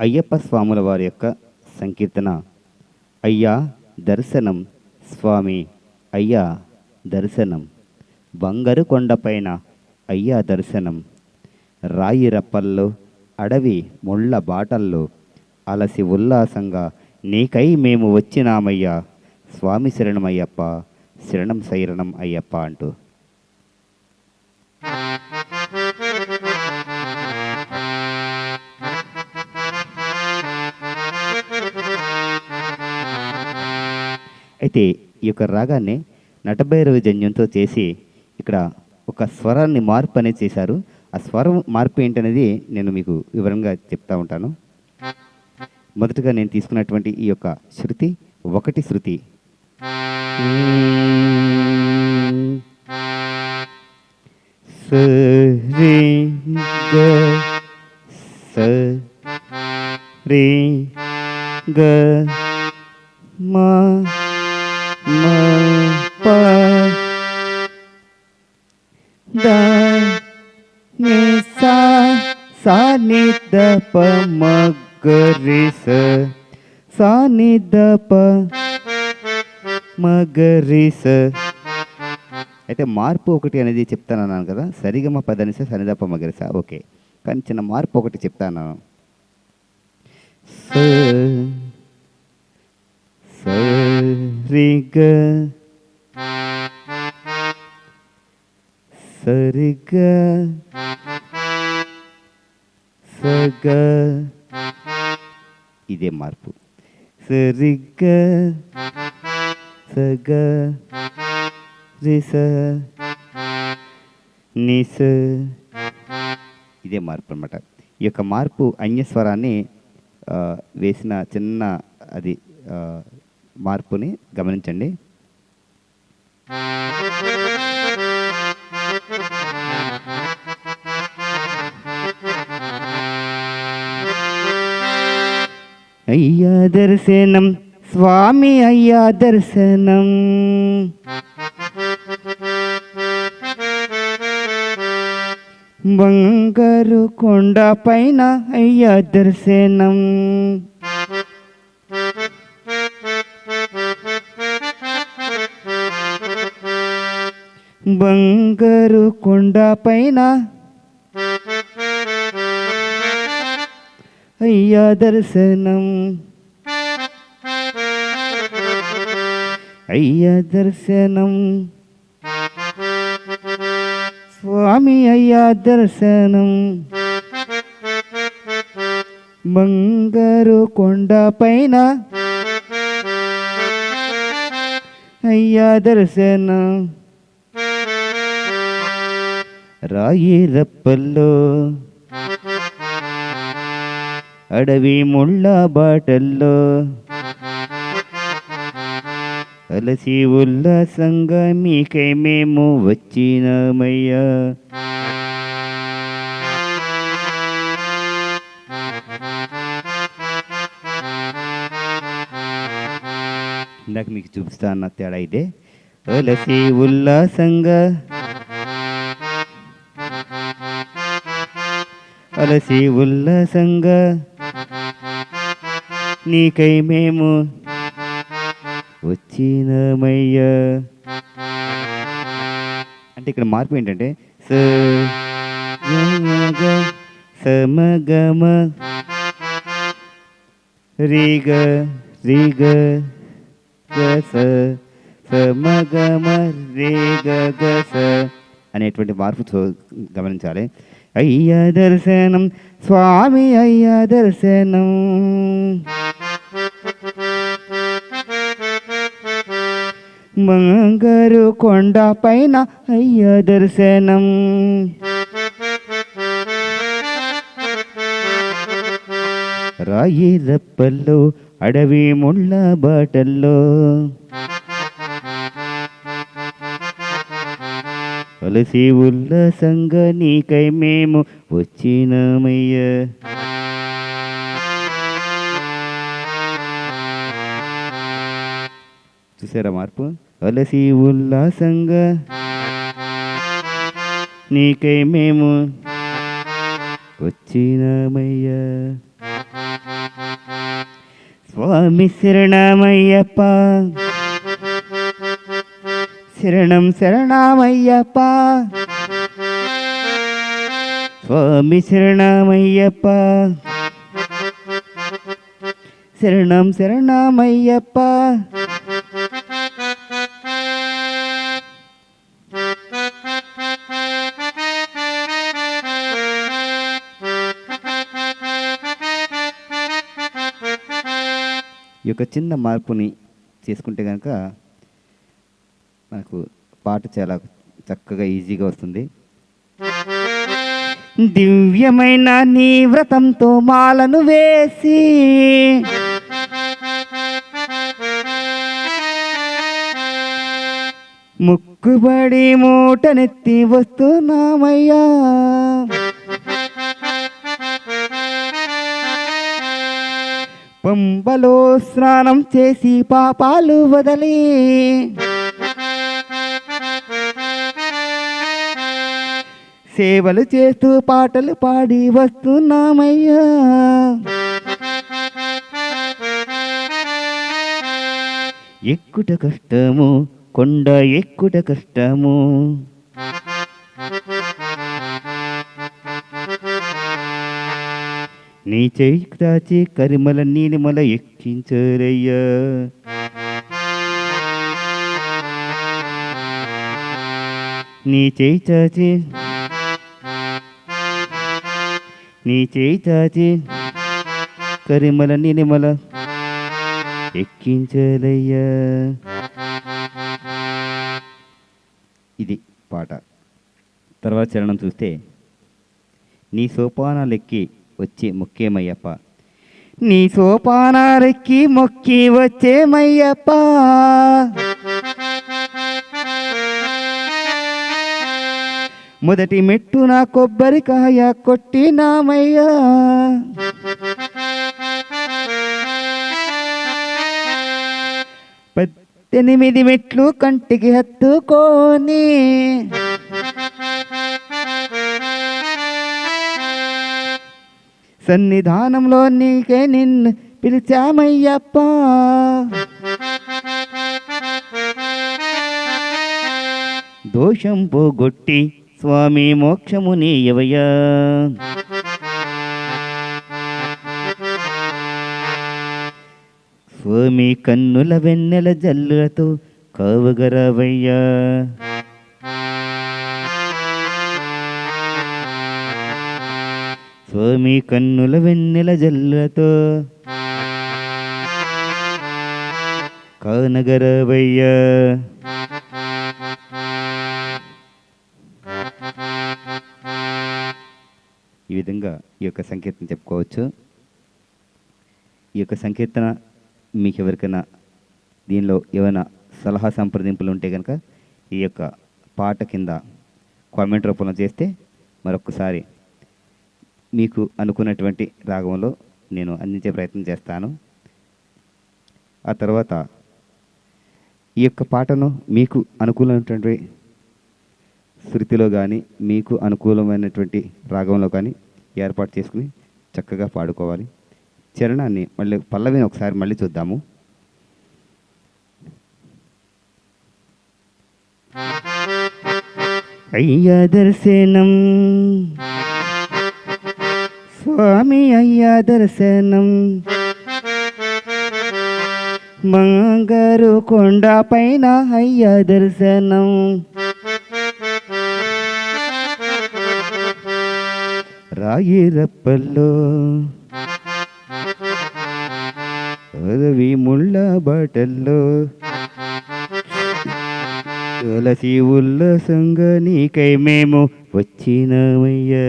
అయ్యప్ప స్వాముల వారి యొక్క సంకీర్తన అయ్యా దర్శనం స్వామి అయ్యా దర్శనం. బంగారు కొండపైన అయ్యా దర్శనం. రాయి రప్పల్లో అడవి ముళ్ళ బాటల్లో అలసి ఉల్లాసంగా నీకై మేము వచ్చినామయ్యా. స్వామి శరణం అయ్యప్ప శరణం శరణం అయ్యప్ప అంటూ. అయితే ఈ యొక్క రాగాన్ని నటభైరవ జన్యంతో చేసి ఇక్కడ ఒక స్వరాన్ని మార్పు అనేది చేశారు. ఆ స్వరం మార్పు ఏంటనేది నేను మీకు వివరంగా చెప్తా ఉంటాను. మొదటగా నేను తీసుకున్నటువంటి ఈ యొక్క శృతి ఒకటి శృతి. గ రి గ మా ద ప మ గ రి స సా ద ప మ రి స అయితే మార్పు ఒకటి అనేది చెప్తానన్నాను కదా సరిగమ పదనిస సనిదప మగరిస ఓకే కానీ చిన్న మార్పు ఒకటి చెప్తాను. స సరిగ సరిగ. సగ ఇదే మార్పు. సరిగ. సగ. రిస నిస ఇదే మార్పు అనమాట ఈ యొక్క మార్పు అన్యస్వరాన్ని వేసిన చిన్న అది మార్పుని గమనించండి. దర్శనం స్వామి అయ్యా దర్శనం. బంగారు కొండ పైన అయ్యా దర్శనం. బంగారు కొండ పైన అయ్యా దర్శనం. అయ్య దర్శనం. స్వామి అయ్యా దర్శనం. బంగారు కొండ పైన అయ్యా దర్శనం. రాయి రప్పల్లో అడవి ముళ్ళ బాటల్లో అలసి ఉల్లాసంగా మీకై మేము వచ్చినామయ్యా. ఇందాక మీకు చూపిస్తా అన్న తేడా ఇదే. అలసి ఉల్లాసంగా అలసి ఉల్లాసంగా నీకై మేము వచ్చినమయ్యా. అంటే ఇక్కడ మార్పు ఏంటంటే స సమగమ రిగ రిగ గస సమగమ రేగ గస అనేటువంటి మార్పు గమనించాలి. అయ్యా దర్శనం స్వామి అయ్యా దర్శనం. మంగరు కొండ పైన అయ్య దర్శనం. రాయి రప్పల్లో అడవి ముళ్ళ బాటల్లో. అలసి ఉల్లాసంగా నీకై మేము వచ్చినామయ్యా. చూసారా మార్పు? అలసి ఉల్లాసంగా నీకై మేము వచ్చినామయ్యా స్వామి శరణమయ్యప్ప శరణం శరణమయ్యప్ప స్వామి శరణమయ్యప్ప శరణం శరణమయ్యప్ప ఈ యొక్క చిన్న మార్పుని చేసుకుంటే కనుక మనకు పాట చాలా చక్కగా ఈజీగా వస్తుంది. దివ్యమైన నీ వ్రతంతో మాలను వేసి ముక్కుబడి మూటనెత్తి వస్తున్నామయ్యా. పంబలో స్నానం చేసి పాపాలు వదలి. సేవలు చేస్తూ పాటలు పాడి వస్తున్నామయ్యా. ఎక్కుట కష్టము కొండ ఎక్కుట కష్టము. నీ చేయి దాచి కరిమల నీలిమల ఎక్కించరయ్యా. నీ చేయి చాచి నీ చేయి చాచి కరిమల నీలిమల ఎక్కించలయ్యా ఇది పాట. తర్వాత చరణం చూస్తే నీ సోపానాలెక్కి వచ్చి మొక్కేమయ్యప్ప? నీ సోపానాలకి మొక్కి వచ్చేమయ్యప్ప మొదటి మెట్టు నా కొబ్బరికాయ కొట్టినామయ్యా పద్దెనిమిది మెట్లు కంటికి హత్తుకొని. సన్నిధానంలో నీకే నిన్ను పిలిచామయ్యప్ప. దోషం పోగొట్టి స్వామి మోక్షము నీయవయ్యా. స్వామి కన్నుల వెన్నెల జల్లులతో కావగరవయ్యా. స్వామి కన్నుల వెన్నెల జల్లులతో కానగరవయ్య ఈ విధంగా ఈ యొక్క సంకీర్తన చెప్పుకోవచ్చు. ఈ యొక్క సంకీర్తన మీకు ఎవరికైనా దీనిలో ఏమైనా సలహా సంప్రదింపులు ఉంటే కనుక ఈ యొక్క పాట కింద కామెంట్ రూపంలో చేస్తే మరొకసారి మీకు అనుకున్నటువంటి రాగంలో నేను అందించే ప్రయత్నం చేస్తాను. ఆ తర్వాత ఈ యొక్క పాటను మీకు అనుకూలమైనటువంటి శృతిలో కానీ మీకు అనుకూలమైనటువంటి రాగంలో కానీ ఏర్పాటు చేసుకుని చక్కగా పాడుకోవాలి. చరణాన్ని మళ్ళీ పల్లవిని ఒకసారి మళ్ళీ చూద్దాము. అయ్యా దర్శనం స్వామి అయ్యా దర్శనం. మంగారు కొండ పైన అయ్యా దర్శనం. రాయి రప్పల్లో అరవి ముళ్ళ బాటల్లో తులసి ఉల్లాసంగా నీకై మేము వచ్చినామయ్యా.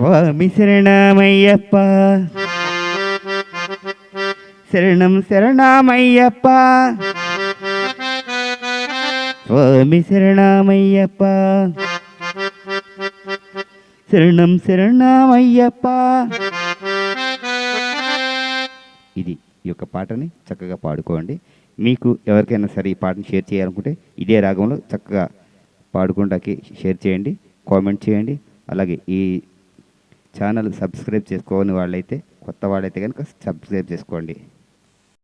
స్వామి శరణమయ్యప్ప శరణం శరణమయ్యప్ప. స్వామి శరణమయ్యప్ప శరణం శరణమయ్యప్ప. ఇది ఈ యొక్క పాటని చక్కగా పాడుకోండి. మీకు ఎవరికైనా సరే ఈ పాటను షేర్ చేయాలనుకుంటే ఇదే రాగంలో చక్కగా పాడుకుంటాకి షేర్ చేయండి కామెంట్ చేయండి. అలాగే ఈ ఛానల్ సబ్స్క్రైబ్ చేసుకోని వాళ్ళైతే కొత్త వాళ్ళైతే కనుక సబ్స్క్రైబ్ చేసుకోండి.